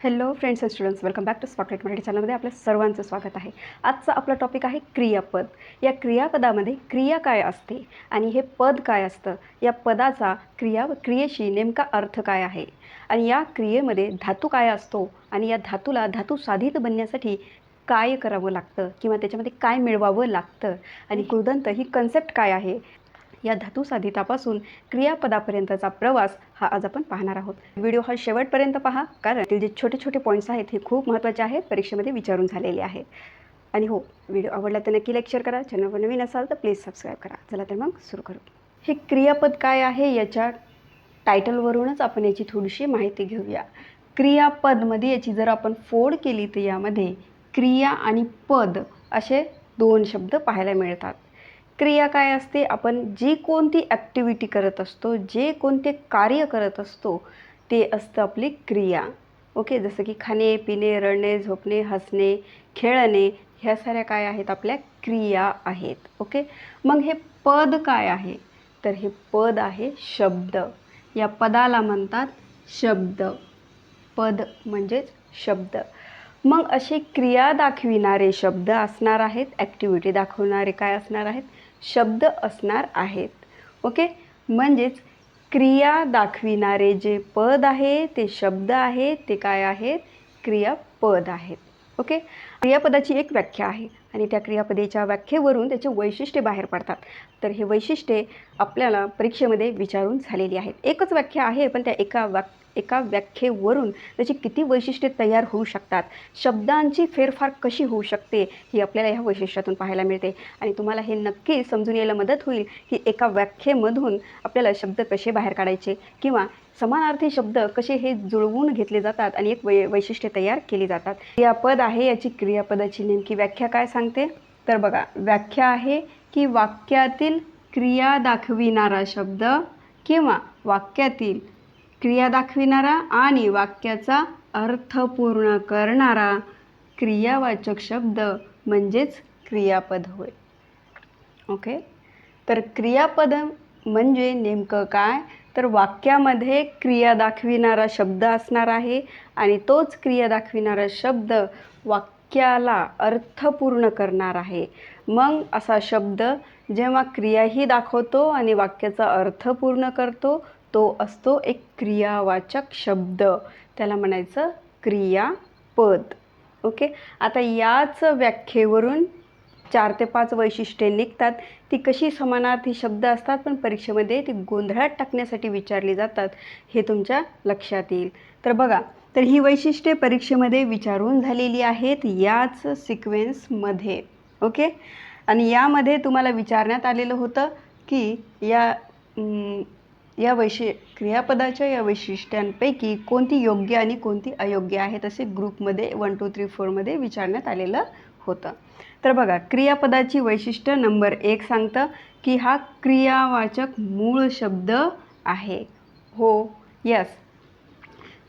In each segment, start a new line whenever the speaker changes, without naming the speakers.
Hello friends and students welcome back to spotlight Marathi चॅनलमध्ये आपल्या सर्वांचं स्वागत आहे. आजचा आपला टॉपिक आहे क्रियापद. या क्रियापदामध्ये क्रिया काय असते आणि हे पद काय असतं? या पदाचा क्रिया व क्रियेशी नेमका अर्थ काय आहे? आणि या क्रियेमध्ये धातू काय असतो? आणि या धातूला धातू साधित बनण्यासाठी काय करावं लागतं? किंवा त्याच्यामध्ये काय मिळवावं लागतं? आणि कृदंत ही कन्सेप्ट काय आहे? या धातुसाधितापासून क्रियापदापर्यंतचा प्रवास हा आज आपण पाहणार आहोत. व्हिडिओ हा शेवटपर्यंत पहा कारण ते जे छोटे छोटे पॉईंट्स आहेत हे खूप महत्त्वाचे आहेत परीक्षेमध्ये विचारून झालेले आहेत. आणि हो व्हिडिओ आवडला तर नक्की लाईक शेअर करा. चॅनलवर नवीन असाल तर प्लीज सबस्क्राईब करा. चला तर मग सुरू करू. हे क्रियापद काय आहे? याच्या टायटलवरूनच आपण याची थोडीशी माहिती घेऊया. क्रियापदमध्ये याची जर आपण फोड केली तर यामध्ये क्रिया आणि पद असे दोन शब्द पाहायला मिळतात. क्रिया काय असते? आपण जी कोणती ॲक्टिव्हिटी करत असतो जे कोणते कार्य करत असतो ते असतं आपली क्रिया. ओके जसं की खाणे पिणे रडणे झोपणे हसणे खेळणे ह्या साऱ्या काय आहेत? आपल्या क्रिया आहेत. ओके मग हे पद काय आहे? तर हे पद आहे शब्द. या पदाला म्हणतात शब्द. पद म्हणजेच शब्द. मग असे क्रिया दाखविणारे शब्द असणार आहेत ॲक्टिव्हिटी दाखवणारे काय असणार आहेत? शब्द असणार आहेत. ओके म्हणजेच क्रिया दाखविणारे जे पद आहे ते शब्द आहेत ते काय आहेत? क्रियापद आहेत. ओके क्रियापदाची एक व्याख्या आहे आणि त्या क्रियापदेच्या व्याख्येवरून त्याचे वैशिष्ट्ये बाहेर पडतात. तर हे वैशिष्ट्ये आपल्याला परीक्षेमध्ये विचारून झालेली आहेत. एकच व्याख्या आहे पण त्या एका वाक एका व्याख्येवरून त्याची किती वैशिष्ट्ये तयार होऊ शकतात? शब्दांची फेरफार कशी होऊ शकते ही आपल्याला ह्या वैशिष्ट्यातून पाहायला मिळते. आणि तुम्हाला हे नक्की समजून यायला मदत होईल की एका व्याख्येमधून आपल्याला शब्द कसे बाहेर काढायचे किंवा समानार्थी शब्द कसे हे जुळवून घेतले जातात आणि एक वै वैशिष्ट्ये तयार केली जातात. क्रियापद आहे याची क्रियापदाची नेमकी व्याख्या काय सांगते? तर बघा व्याख्या आहे की वाक्यातील क्रिया दाखविणारा शब्द किंवा वाक्यातील क्रिया दाखविणारा आणि वाक्याचा अर्थ पूर्ण करणारा क्रियावाचक शब्द म्हणजेच क्रियापद होय. ओके तर क्रियापद म्हणजे नेमकं काय? तर वाक्यामध्ये क्रिया दाखविणारा शब्द असणार आहे आणि तोच क्रिया दाखविणारा शब्द वाक्याला अर्थपूर्ण करणार आहे. मग असा शब्द जेव्हा क्रियाही दाखवतो आणि वाक्याचा अर्थ पूर्ण करतो तो असतो एक क्रियावाचक शब्द. त्याला म्हणायचं क्रियापद. ओके? आता याच व्याख्येवरून चार ते पाच वैशिष्ट्ये निघतात. ती कशी समानार्थी शब्द असतात पण परीक्षेमध्ये ती गोंधळात टाकण्यासाठी विचारली जातात हे तुमच्या लक्षात येईल. तर बघा तर ही वैशिष्ट्ये परीक्षेमध्ये विचारून झालेली आहेत याच सिक्वेन्समध्ये ओके? आणि यामध्ये तुम्हाला विचारण्यात आलेलं होतं की या या वैशि क्रियापदाच्या या वैशिष्ट्यांपैकी कोणती योग्य आणि कोणती अयोग्य आहेत असे ग्रुपमध्ये वन टू थ्री फोरमध्ये विचारण्यात आलेलं होतं. तर बघा क्रियापदाची वैशिष्ट्य नंबर एक सांगतं की हा क्रियावाचक मूळ शब्द आहे. हो यस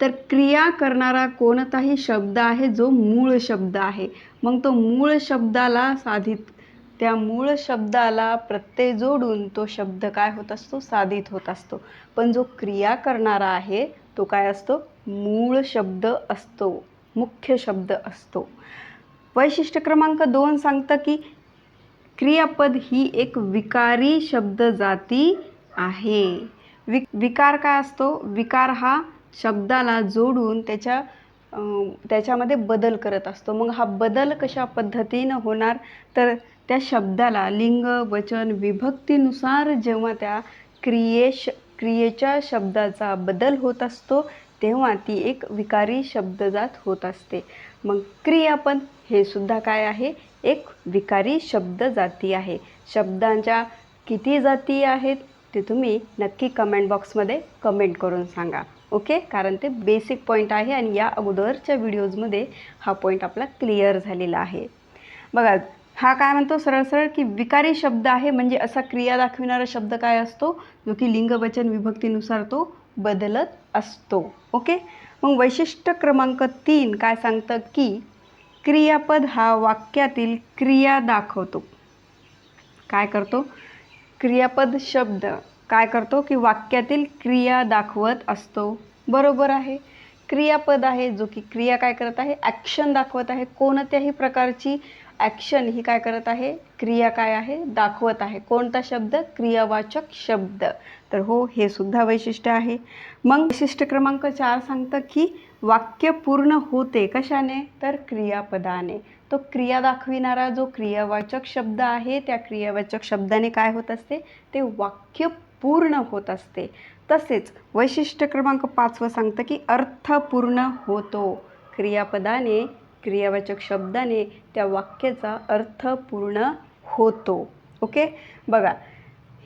तर क्रिया करणारा कोणताही शब्द आहे जो मूळ शब्द आहे. मग तो मूळ शब्दाला साधित त्या मूळ शब्दाला प्रत्यय जोडून तो शब्द काय होत असतो? साधित होत असतो. पण जो क्रिया करणारा आहे तो काय असतो? मूळ शब्द असतो. मुख्य शब्द असतो. वैशिष्ट्य क्रमांक दोन सांगतं की क्रियापद ही एक विकारी शब्द जाती आहे. वि विकार काय असतो? विकार हा शब्दाला जोडून त्याच्या त्याच्यामध्ये बदल करत असतो. मग हा बदल कशा पद्धतीनं होणार? तर त्या शब्दाला लिंग वचन विभक्तीनुसार जेव्हा त्या क्रियेश क्रियेच्या शब्दाचा बदल होत असतो तेव्हा ती एक विकारी शब्दजात होत असते. मग क्रियापद हे सुद्धा काय आहे? एक विकारी शब्द जाती आहे. शब्दांच्या किती जाती आहेत ते तुम्ही नक्की कमेंट बॉक्समध्ये कमेंट करून सांगा. ओके कारण ते बेसिक पॉईंट आहे आणि या अगोदरच्या व्हिडिओजमध्ये हा पॉईंट आपला क्लिअर झालेला आहे. बघा हा काय म्हणतो? सरळ सरळ की विकारी शब्द आहे म्हणजे असा क्रिया दाखविणारा शब्द काय असतो? जो की लिंगवचन विभक्तीनुसार तो बदलत असतो. ओके? मग वैशिष्ट्य क्रमांक तीन काय सांगतं की क्रियापद हा वाक्यातील क्रिया दाखवतो. काय करतो? क्रियापद शब्द काय करतो? की वाक्यातील क्रिया दाखवत असतो. बरोबर आहे. क्रियापद आहे जो की क्रिया काय करत आहे? ॲक्शन दाखवत आहे. कोणत्याही प्रकारची ॲक्शन ही काय करत आहे? क्रिया काय आहे? दाखवत आहे. कोणता शब्द? क्रियावाचक शब्द. तर हो हे सुद्धा वैशिष्ट्य आहे. मग वैशिष्ट्य क्रमांक चार सांगतं की वाक्य पूर्ण होते कशाने? तर क्रियापदाने. तो क्रिया दाखविणारा जो क्रियावाचक शब्द आहे त्या क्रियावाचक शब्दाने काय होत असते? ते वाक्य पूर्ण होत असते. तसेच वैशिष्ट्य क्रमांक पाचवं सांगतं की अर्थपूर्ण होतो. क्रियापदाने क्रियावाचक शब्दाने त्या वाक्याचा अर्थ पूर्ण होतो. ओके बघा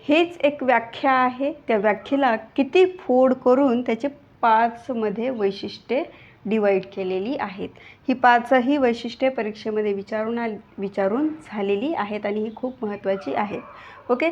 हेच एक व्याख्या आहे. त्या व्याख्येला किती फोड करून त्याचे पाचमध्ये वैशिष्ट्ये डिवाईड केलेली आहेत. ही पाचही वैशिष्ट्ये परीक्षेमध्ये विचारून आल विचारून झालेली आहेत आणि ही खूप महत्त्वाची आहेत. ओके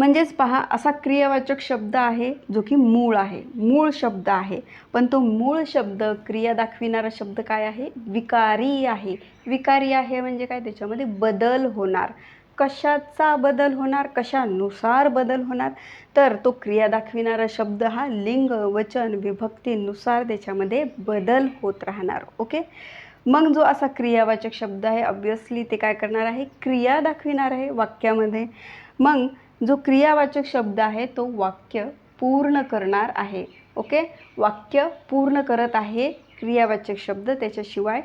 म्हणजेच पहा असा क्रियावाचक शब्द आहे जो की मूळ आहे. मूळ शब्द आहे. पण तो मूळ शब्द क्रिया दाखविणारा शब्द काय आहे? विकारी आहे. विकारी आहे म्हणजे काय? त्याच्यामध्ये बदल होणार. कशाचा बदल होणार? कशानुसार बदल होणार? तर तो क्रिया दाखविणारा शब्द हा लिंग वचन विभक्तीनुसार त्याच्यामध्ये बदल होत राहणार. ओके? मग जो असा क्रियावाचक शब्द आहे ऑब्वियसली ते काय करणार आहे? क्रिया दाखविणार आहे वाक्यामध्ये. मग जो क्रियावाचक शब्द आहे तो वाक्य पूर्ण करणार आहे. ओके? वाक्य पूर्ण करत आहे क्रियावाचक शब्द. त्याच्याशिवाय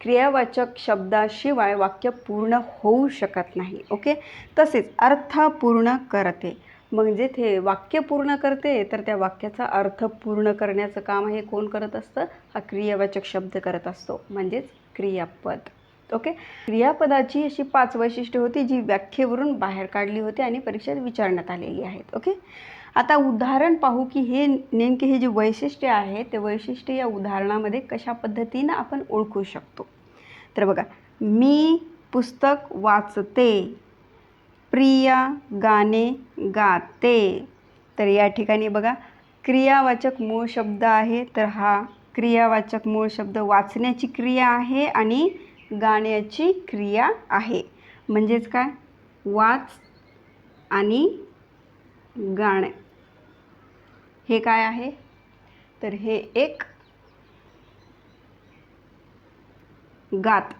क्रियावाचक शब्दाशिवाय वाक्य पूर्ण होऊ शकत नाही. ओके? तसेच अर्थ पूर्ण करते. म्हणजे ते वाक्य पूर्ण करते तर त्या वाक्याचा अर्थ पूर्ण करण्याचं काम हे कोण करत असतं? हा क्रियावाचक शब्द करत असतो. म्हणजेच क्रियापद. ओके? क्रियापदाची अशी पाच वैशिष्ट्ये होती जी व्याख्येवरून बाहेर काढली होती आणि परीक्षेत विचारण्यात आलेली आहेत ओके? आता उदाहरण पाहू की हे नेमके हे जे वैशिष्ट्य आहे ते वैशिष्ट्य या उदाहरणामध्ये कशा पद्धतीनं आपण ओळखू शकतो? तर बघा मी पुस्तक वाचते प्रिया गाणे गाते. तर या ठिकाणी बघा क्रियावाचक मूळ शब्द आहे तर हा क्रियावाचक मूळ शब्द वाचण्याची क्रिया आहे आणि गाण्याची क्रिया आहे. म्हणजेच काय? वाच आणि गाणे. हे काय आहे? तर हे एक गात.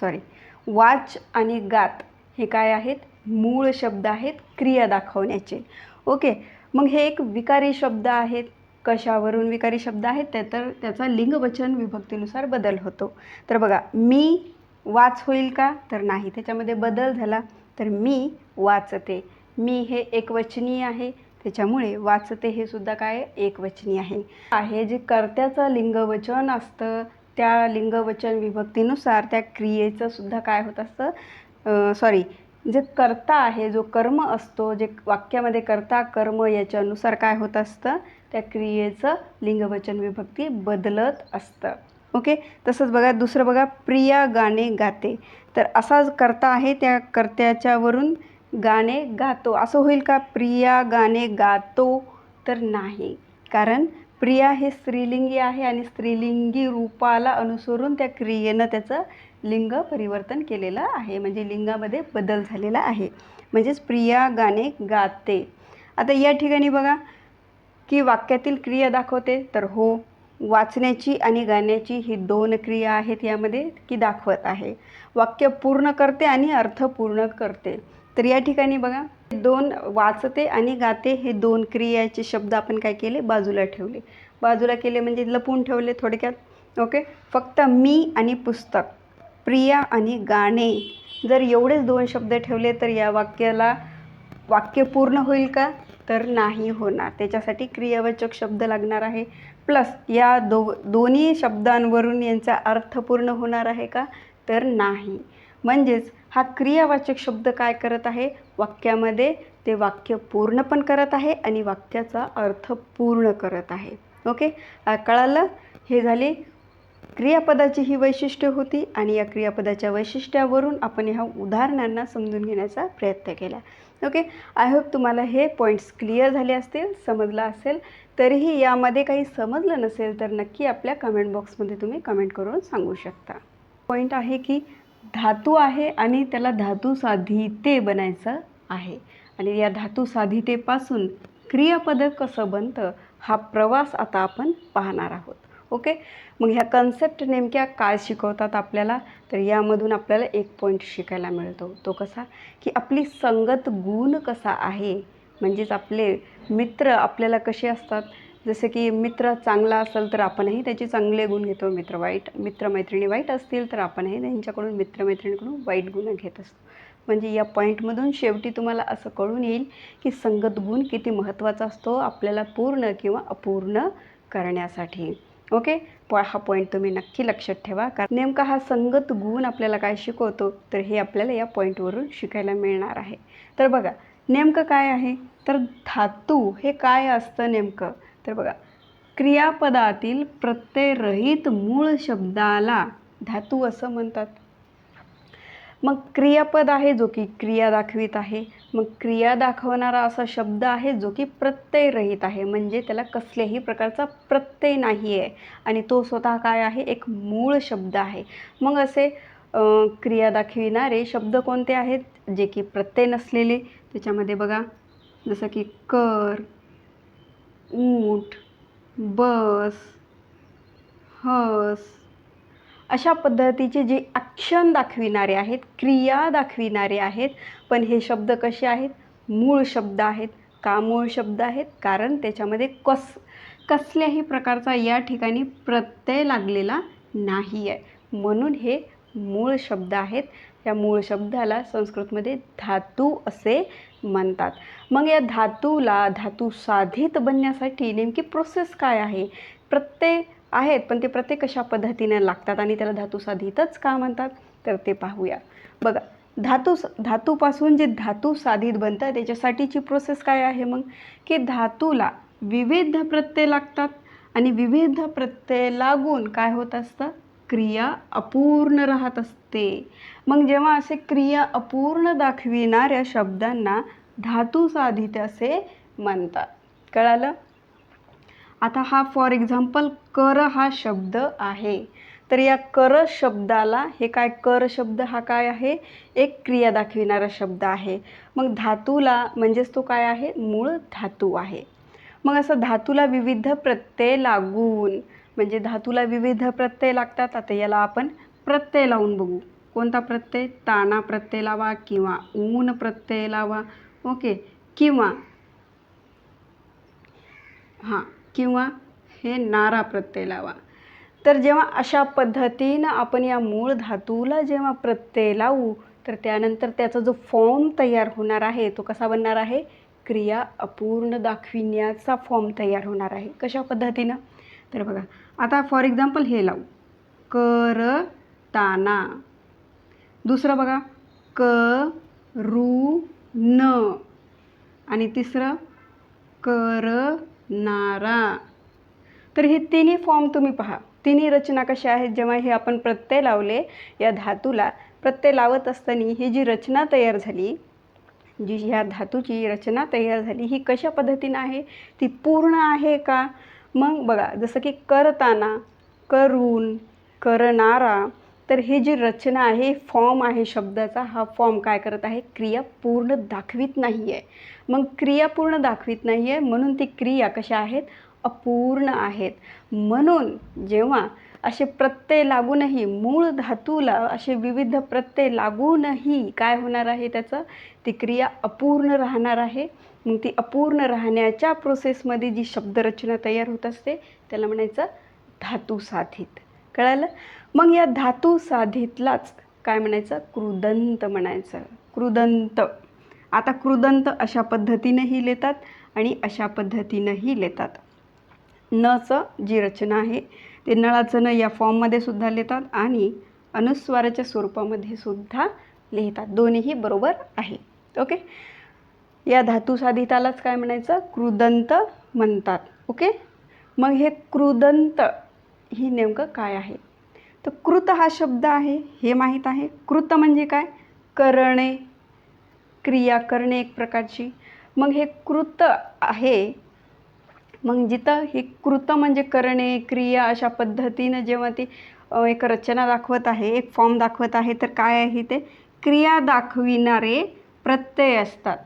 सॉरी वाच आणि गात हे काय आहेत? मूळ शब्द आहेत क्रिया दाखवण्याचे. ओके मग हे एक विकारी शब्द आहेत. कशावरून विकारी शब्द आहेत ते तर त्याचा लिंगवचन विभक्तीनुसार बदल होतो. तर बघा मी वाच होईल का? तर नाही. त्याच्यामध्ये बदल झाला तर मी वाचते. मी हे एकवचनी आहे. त्याच्यामुळे वाचते हे सुद्धा काय? एकवचनी आहे. आहे जे कर्त्याचं लिंगवचन असतं त्या लिंगवचन विभक्तीनुसार त्या क्रियेचं सुद्धा काय होत असतं? सॉरी जे कर्ता आहे जो कर्म असतो जे वाक्यामध्ये कर्ता कर्म याच्यानुसार काय होत असतं? त्या क्रियेचं लिंगवचन विभक्ती बदलत असतं. ओके? तसंच बघा दुसरं बघा प्रिया गाणे गाते. तर असा कर्ता आहे त्या कर्त्याच्यावरून गाणे गातो. असं होईल का? प्रिया गाणे गातो तर नाही. कारण प्रिया हे स्त्रीलिंगी आहे आणि स्त्रीलिंगी रूपाला अनुसरून त्या क्रियेनं त्याचं लिंग परिवर्तन केलेलं आहे. म्हणजे लिंगामध्ये बदल झालेला आहे. म्हणजेच प्रिया गाणे गाते. आता या ठिकाणी बघा की वाक्यातील क्रिया दाखवते? तर हो वाचण्याची आणि गाण्याची ही दोन क्रिया आहेत यामध्ये की दाखवत आहे. वाक्य पूर्ण करते आणि अर्थ पूर्ण करते. तर या ठिकाणी बघा दोन वाचते आणि गाते हे दोन क्रियाचे शब्द आपण काय केले? बाजूला ठेवले. बाजूला केले म्हणजे लपून ठेवले थोडक्यात. ओके? फक्त मी आणि पुस्तक प्रिया आणि गाणे. जर एवढेच दोन शब्द ठेवले तर या वाक्याला वाक्य पूर्ण होईल का? तर नाही होणार. त्याच्यासाठी क्रियावाचक शब्द लागणार आहे. प्लस या दो दोन्ही शब्दांवरून यांचा अर्थ पूर्ण होणार आहे का? तर नाही. म्हणजेच हा क्रियावाचक शब्द काय करत आहे? वाक्यामध्ये ते वाक्य पूर्ण पण करत आहे आणि वाक्याचा अर्थ पूर्ण करत आहे. ओके? कळालं? हे झाले. क्रियापदाची ही वैशिष्ट्य होती आणि या क्रियापदाच्या वैशिष्ट्यावरून आपण ह्या उदाहरणांना समजून घेण्याचा प्रयत्न केला. ओके आय होप तुम्हाला हे पॉईंट्स क्लिअर झाले असतील समजलं असेल. तरीही यामध्ये काही समजलं नसेल तर नक्की आपल्या कमेंट बॉक्समध्ये तुम्ही कमेंट करून सांगू शकता. पॉईंट आहे की धातू आहे आणि त्याला धातू साधिते बनायचं आहे. आणि या धातू साधितेपासून क्रियापद कसं बनतं हा प्रवास आता आपण पाहणार आहोत. ओके? मग ह्या कन्सेप्ट नेमक्या काय शिकवतात आपल्याला? तर यामधून आपल्याला एक पॉईंट शिकायला मिळतो. तो कसा? की आपली संगत गुण कसा आहे? म्हणजेच आपले मित्र आपल्याला कसे असतात? जसे की मित्र चांगला असेल तर आपणही त्याचे चांगले गुण घेतो. मित्र वाईट मित्रमैत्रिणी वाईट असतील तर आपणही त्यांच्याकडून मित्रमैत्रिणीकडून वाईट गुण घेत असतो. म्हणजे या पॉईंटमधून शेवटी तुम्हाला असं कळून येईल की संगत गुण किती महत्त्वाचा असतो आपल्याला पूर्ण किंवा अपूर्ण करण्यासाठी. ओके? हा पॉईंट तुम्ही नक्की लक्षात ठेवा. कारण नेमका हा संगत गुण आपल्याला काय शिकवतो तर हे आपल्याला या पॉईंटवरून शिकायला मिळणार आहे. तर बघा नेमकं काय आहे? तर धातू हे काय असतं नेमकं? तर बघा क्रियापदातील प्रत्ययरहित मूळ शब्दाला धातू असं म्हणतात. मग क्रियापद आहे जो की क्रिया दाखवित आहे. मग क्रिया दाखवणारा असा शब्द आहे जो की प्रत्ययरहित आहे. म्हणजे त्याला कसल्याही प्रकारचा प्रत्यय नाही आहे आणि तो स्वतः काय आहे? एक मूळ शब्द आहे. मग असे क्रिया दाखविणारे शब्द कोणते आहेत? जे की प्रत्यय नसलेले. त्याच्यामध्ये बघा जसं की कर ऊट बस हस. अशा पद्धतीचे जे ॲक्शन दाखविणारे आहेत क्रिया दाखविणारे आहेत. पण हे शब्द कसे आहेत? मूळ शब्द आहेत. का मूळ शब्द आहेत? कारण त्याच्यामध्ये कस कसल्याही प्रकारचा या ठिकाणी प्रत्यय लागलेला नाही आहे म्हणून हे मूळ शब्द आहेत. या मूळ शब्दाला संस्कृतमध्ये धातू असे म्हणतात. मग या धातूला धातू साधित बनण्यासाठी नेमकी प्रोसेस काय आहे? प्रत्यय आहेत पण ते प्रत्येक कशा पद्धतीने लागतात आणि त्याला धातूसाधितच का म्हणतात? तर ते पाहूया. बघा धातू धातूपासून जे धातू साधित बनतं त्याच्यासाठीची प्रोसेस काय आहे मग? की धातूला विविध प्रत्यय लागतात आणि विविध प्रत्यय लागून काय होत असतं? क्रिया अपूर्ण राहत असते. मग जेव्हा असे क्रिया अपूर्ण दाखविणाऱ्या शब्दांना धातू साधित असे म्हणतात. कळालं? आता हा फॉर एक्झाम्पल कर हा शब्द आहे. तर या कर शब्दाला हे काय कर शब्द हा काय आहे? एक क्रिया दाखविणारा शब्द आहे. मग धातूला म्हणजेच तो काय आहे? मूळ धातू आहे. मग असं धातूला विविध प्रत्यय लागून म्हणजे धातूला विविध प्रत्यय लागतात. आता याला आपण प्रत्यय लावून बघू. कोणता प्रत्यय? ताना प्रत्यय लावा किंवा ऊन प्रत्यय लावा. ओके. किंवा हां किंवा हे नारा प्रत्यय लावा. तर जेव्हा अशा पद्धतीनं आपण या मूळ धातूला जेव्हा प्रत्यय लावू तर त्यानंतर त्याचा जो फॉर्म तयार होणार आहे तो कसा बनणार आहे? क्रिया अपूर्ण दाखविण्याचा फॉर्म तयार होणार आहे. कशा पद्धतीनं? तर बघा आता फॉर एक्झाम्पल हे लावू. कर ताना दुसरं बघा क रू न. आणि तिसरं कर नारा तर हे तिन्ही फॉर्म तुम्ही पहा. तिन्ही रचना कशा आहेत? जेव्हा हे आपण प्रत्यय लावले या धातूला प्रत्यय लावत असताना ही जी रचना तयार झाली जी ह्या धातूची रचना तयार झाली ही कशा पद्धतीनं आहे? ती पूर्ण आहे का? मग बघा जसं की करताना करून करणारा तर हे जी रचना आहे फॉर्म आहे शब्दाचा हा फॉर्म काय करत आहे? क्रिया पूर्ण दाखवित नाही आहे मग क्रिया पूर्ण दाखवित नाही आहे म्हणून ती क्रिया कशा आहेत? अपूर्ण आहेत. म्हणून जेव्हा असे प्रत्यय लागूनही मूळ धातूला असे विविध प्रत्यय लागूनही काय होणार आहे त्याचं? ती क्रिया अपूर्ण राहणार आहे. मग ती अपूर्ण राहण्याच्या प्रोसेसमध्ये जी शब्दरचना तयार होत असते त्याला म्हणायचं धातुसाधित. कळालं? मग या धातू साधितलाच काय म्हणायचं? क्रुदंत म्हणायचं. क्रुदंत. आता क्रुदंत अशा पद्धतीनंही लिहितात आणि अशा पद्धतीनंही लिहितात नचं जी रचना आहे ते नळाचं न या फॉर्ममध्ये सुद्धा लेतात आणि अनुस्वाराच्या स्वरूपामध्ये सुद्धा लिहितात. दोन्हीही बरोबर आहे. ओके? या धातू साधितालाच काय म्हणायचं? क्रुदंत म्हणतात. ओके? मग हे क्रुदंत ही नेमकं काय आहे? तर कृत हा शब्द आहे हे माहीत आहे. कृत म्हणजे काय? करणे क्रिया करणे एक प्रकारची. मग हे कृत आहे. मग जिथं हे कृत म्हणजे करणे क्रिया अशा पद्धतीनं जेव्हा ती एक रचना दाखवत आहे एक फॉर्म दाखवत आहे तर काय आहे ते? क्रिया दाखविणारे प्रत्यय असतात.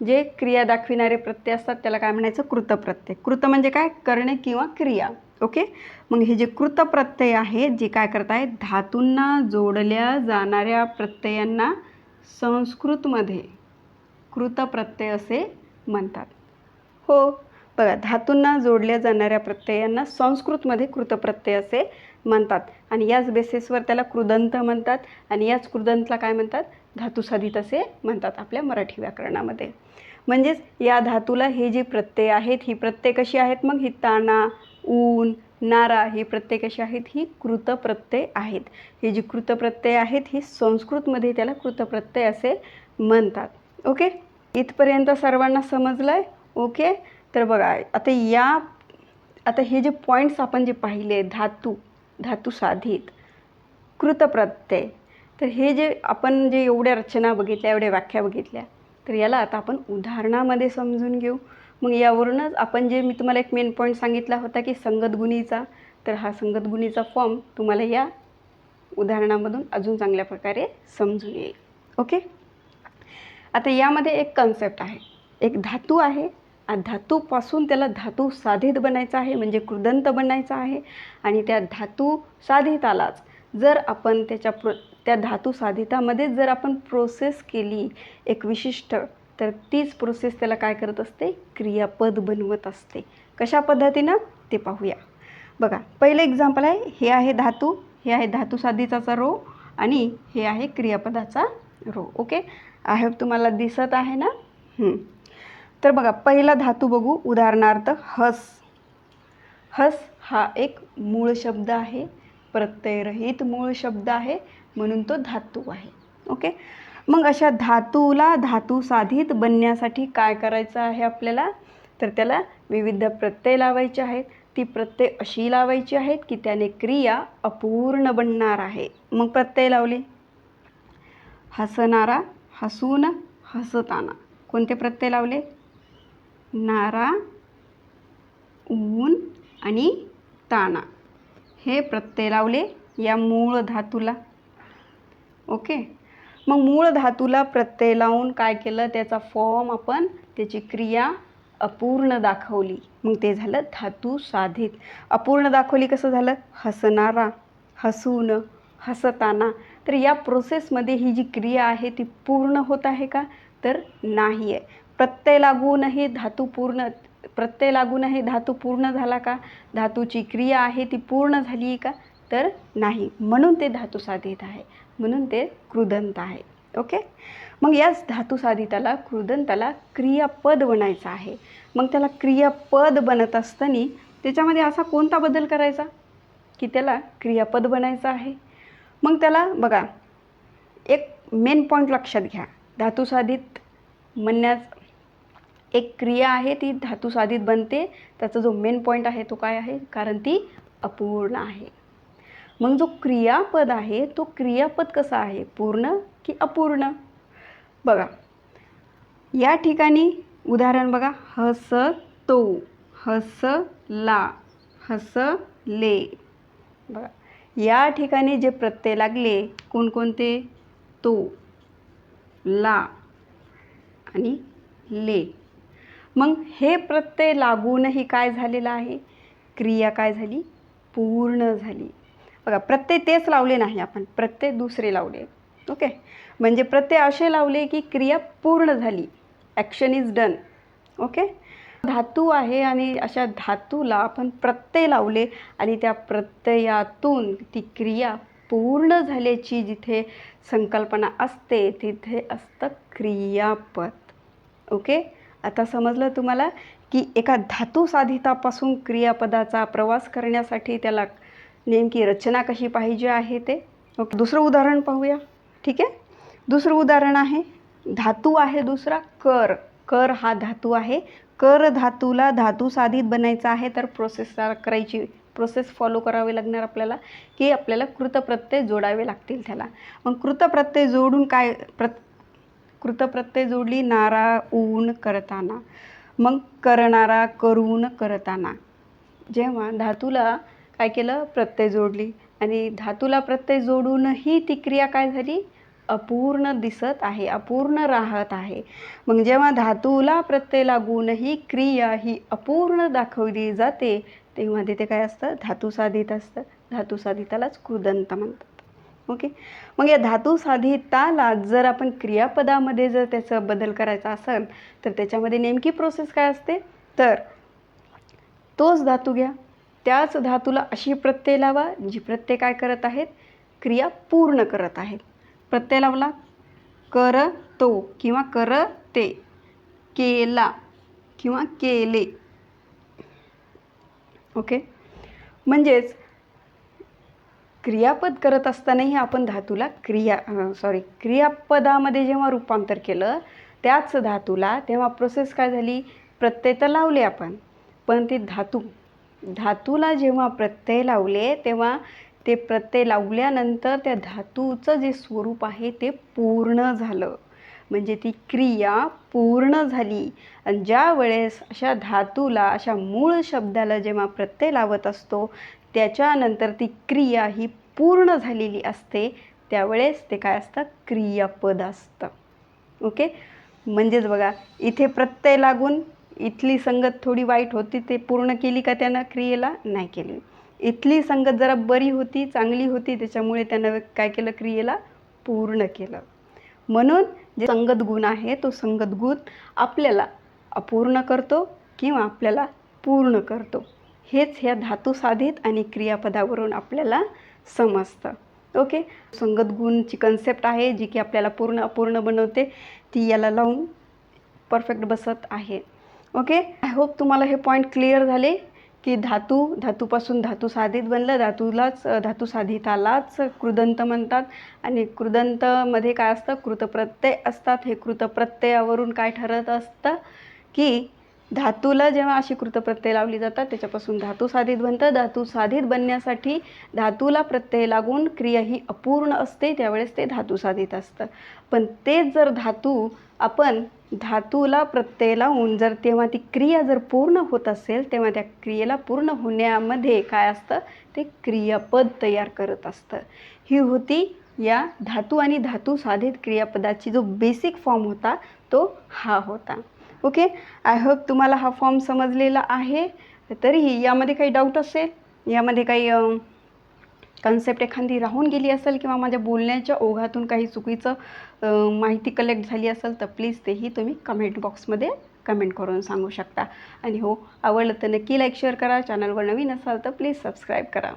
जे क्रिया दाखविणारे प्रत्यय असतात त्याला काय म्हणायचं? कृतप्रत्यय कृत म्हणजे काय? करणे किंवा क्रिया. ओके? मग हे जे कृतप्रत्यय आहेत जे काय करतायत? धातूंना जोडल्या जाणाऱ्या प्रत्ययांना संस्कृतमध्ये कृतप्रत्यय असे म्हणतात. हो बघा धातूंना जोडल्या जाणाऱ्या प्रत्ययांना संस्कृतमध्ये कृतप्रत्यय असे म्हणतात. आणि याच बेसिसवर त्याला कृदंत म्हणतात. आणि याच कृदंतला काय म्हणतात? धातुसाधित असे म्हणतात आपल्या मराठी व्याकरणामध्ये. म्हणजेच या धातूला हे जे प्रत्यय आहेत ही प्रत्यय कशी आहेत? मग ही ताना ऊन नारा ही प्रत्येक असे आहेत ही कृतप्रत्यय आहेत. हे जी कृतप्रत्यय आहेत ही संस्कृतमध्ये त्याला कृतप्रत्यय असे म्हणतात. ओके इथपर्यंत सर्वांना समजलं आहे ओके तर बघा आता या आता हे जे पॉईंट्स आपण जे पाहिले धातू धातू साधित कृतप्रत्यय तर हे जे आपण जे एवढ्या रचना बघितल्या एवढ्या व्याख्या बघितल्या तर याला आता आपण उदाहरणामध्ये समजून घेऊ. मग यावरूनच आपण जे मी तुम्हाला एक मेन पॉईंट सांगितला होता की संगत गुणीचा तर हा संगत गुणीचा फॉर्म तुम्हाला या उदाहरणामधून अजून चांगल्या प्रकारे समजून येईल. ओके आता यामध्ये एक कन्सेप्ट आहे. एक धातू आहे. आ धातूपासून त्याला धातू साधित बनायचा आहे म्हणजे कृदंत बनायचा आहे. आणि त्या धातू साधितालाच जर आपण त्याच्या प्रो त्या धातू साधितामध्ये जर आपण प्रोसेस केली एक विशिष्ट तर तीच प्रोसेस त्याला काय करत असते? क्रियापद बनवत असते. कशा पद्धतीनं? ते पाहूया. बघा पहिलं एक्झाम्पल आहे हे आहे धातू हे आहे धातू साधिताचा रो आणि हे आहे क्रियापदाचा रो ओके आय होप तुम्हाला दिसत आहे ना? तर बघा पहिला धातू बघू उदाहरणार्थ हस. हस हा एक मूळ शब्द आहे प्रत्ययरहित मूळ शब्द आहे म्हणून तो धातू आहे. ओके मग अशा धातूला धातू साधित बनण्यासाठी काय करायचं आहे आपल्याला? तर त्याला विविध प्रत्यय लावायचे आहेत. ती प्रत्यय अशी लावायची आहेत की त्याने क्रिया अपूर्ण बनणार आहे. मग प्रत्यय लावले. हसणारा हसून हसताना. कोणते प्रत्यय लावले? नारा ऊन आणि ताना. हे प्रत्यय लावले या मूळ धातूला. ओके? मग मूळ धातूला प्रत्यय लावून काय केलं? त्याचा फॉर्म आपण त्याची क्रिया अपूर्ण दाखवली. मग ते झालं धातू साधित. अपूर्ण दाखवली कसं झालं? हसणारा हसून हसताना. तर या प्रोसेसमध्ये ही जी क्रिया आहे ती पूर्ण होत आहे का? तर नाही आहे प्रत्यय लागूनही धातू पूर्ण प्रत्यय लागूनही धातू पूर्ण झाला का? धातूची क्रिया आहे ती पूर्ण झाली आहे का? तर नाही. म्हणून ते धातू साधित आहे. म्हणून ते कृदंत आहे. ओके? मग याच धातुसाधिताला कृदंताला क्रियापद बनायचं आहे. मग त्याला क्रियापद बनत असताना त्याच्यामध्ये असा कोणता बदल करायचा? की त्याला क्रियापद बनायचं आहे. मग त्याला बघा एक मेन पॉईंट लक्षात घ्या. धातुसाधित म्हणण्यास एक क्रिया आहे ती धातुसाधित बनते. त्याचा जो मेन पॉईंट आहे तो काय आहे? कारण ती अपूर्ण आहे. मग जो क्रियापद आहे तो क्रियापद कसा आहे? पूर्ण की अपूर्ण? बघा. या ठिकाणी उदाहरण बघा. हस तो हस ला हस ले बघा. या ठिकाणी जे प्रत्यय लागले कोणकोणते? तो ला आणि ले. मग हे प्रत्यय लागूनही काय झालेलं आहे? क्रिया काय झाली? पूर्ण झाली. बघा प्रत्यय तेच लावले नाही आपण प्रत्यय दुसरे लावले. ओके? म्हणजे प्रत्यय असे लावले की क्रिया पूर्ण झाली. Action is done okay? धातू आहे आणि अशा धातूला आपण प्रत्यय लावले आणि त्या प्रत्ययातून ती क्रिया पूर्ण झाल्याची जिथे संकल्पना असते तिथे असतं क्रियापद. ओके? आता समजलं तुम्हाला की एका धातू साधितापासून क्रियापदाचा प्रवास करण्यासाठी त्याला नेमकी रचना कशी पाहिजे आहे ते. ओके दुसरं उदाहरण पाहूया. ठीक आहे? दुसरं उदाहरण आहे धातू आहे दुसरा कर. कर हा धातू आहे. कर धातूला धातू साधित बनायचा आहे तर प्रोसेस करायची प्रोसेस फॉलो करावी लागणार आपल्याला की आपल्याला कृतप्रत्यय जोडावे लागतील त्याला. मग कृतप्रत्यय जोडून काय प्र कृतप्रत्यय जोडली नारा ऊन करताना. मग करणारा करून करताना. जेव्हा धातूला काय केलं? प्रत्यय जोडली. आणि धातूला प्रत्यय जोडूनही ती क्रिया काय झाली? अपूर्ण दिसत आहे अपूर्ण राहत आहे. मग जेव्हा धातूला प्रत्यय लागूनही क्रिया ही अपूर्ण दाखवली जाते तेव्हा तिथे काय असतं? धातू साधित असतं. धातू साधितालाच कृदंत म्हणतात. ओके? मग या धातू साधिताला जर आपण क्रियापदामध्ये जर त्याचा बदल करायचा असेल तर त्याच्यामध्ये नेमकी प्रोसेस काय असते? तर तोच धातू घ्या. त्याच धातूला अशी प्रत्यय लावा जी प्रत्यय काय करत आहेत? क्रिया पूर्ण करत आहेत. प्रत्यय लावला कर तो किंवा करते केला किंवा केले. ओके? म्हणजेच क्रियापद करत असतानाही आपण धातूला क्रिया सॉरी क्रियापदामध्ये जेव्हा रूपांतर केलं त्याच धातूला तेव्हा प्रोसेस काय झाली? प्रत्यय तर लावले आपण पण ते धातू धातूला जेव्हा प्रत्यय लावले तेव्हा ते प्रत्यय लावल्यानंतर त्या धातूचं जे स्वरूप आहे ते पूर्ण झालं. म्हणजे ती क्रिया पूर्ण झाली. आणि ज्या वेळेस अशा धातूला अशा मूळ शब्दाला जेव्हा प्रत्यय लावत असतो त्याच्यानंतर ती क्रिया ही पूर्ण झालेली असते. त्यावेळेस ते काय असतं? क्रियापद असतं. ओके? म्हणजेच बघा इथे प्रत्यय लागून इथली संगत थोडी वाईट होती ते पूर्ण केली का त्यानं क्रियेला? नाही केली. इथली संगत जरा बरी होती चांगली होती त्याच्यामुळे त्यानं काय केलं? क्रियेला पूर्ण केलं. म्हणून जे संगत गुण आहे तो संगत गुण आपल्याला अपूर्ण करतो किंवा आपल्याला पूर्ण करतो. हेच ह्या धातू साधित आणि क्रियापदावरून आपल्याला समजतं. ओके? संगत गुणची कन्सेप्ट आहे जी की आपल्याला पूर्ण अपूर्ण बनवते ती याला लावून परफेक्ट बसत आहे. ओके आय होप तुम्हाला हे पॉईंट क्लिअर झाले की धातू धातूपासून धातू साधित बनलं. धातूलाच धातू साधितालाच कृदंत म्हणतात. आणि कृदंतमध्ये काय असतं? कृतप्रत्यय असतात. हे कृतप्रत्ययावरून काय ठरत असतं की धातूला जेव्हा अशी कृतप्रत्यय लावली जातात त्याच्यापासून धातू साधित बनतं. धातू साधित बनण्यासाठी धातूला प्रत्यय लागून क्रिया ही अपूर्ण असते त्यावेळेस ते धातू साधित असतं. पण तेच जर धातू आपण धातूला प्रत्यय लावून जर तेव्हा ती क्रिया जर पूर्ण होत असेल तेव्हा त्या क्रियेला पूर्ण होण्यामध्ये काय असतं? ते क्रियापद तयार करत असतं. ही होती या धातू आणि धातू साधित क्रियापदाची जो बेसिक फॉर्म होता तो हा होता. ओके आय होप तुम्हाला हा फॉर्म समजलेला आहे. तरीही यामध्ये काही डाऊट असेल यामध्ये काही कन्सेप्ट एखादी राहून गेली असेल किंवा माझ्या बोलण्याच्या ओघातून काही चुकीचं माहिती कलेक्ट झाली असेल तर प्लीज तेही तुम्ही कमेंट बॉक्समध्ये कमेंट करून सांगू शकता. आणि हो आवडलं तर नक्की लाईक शेअर करा. चॅनलवर नवीन असाल तर प्लीज सबस्क्राईब करा.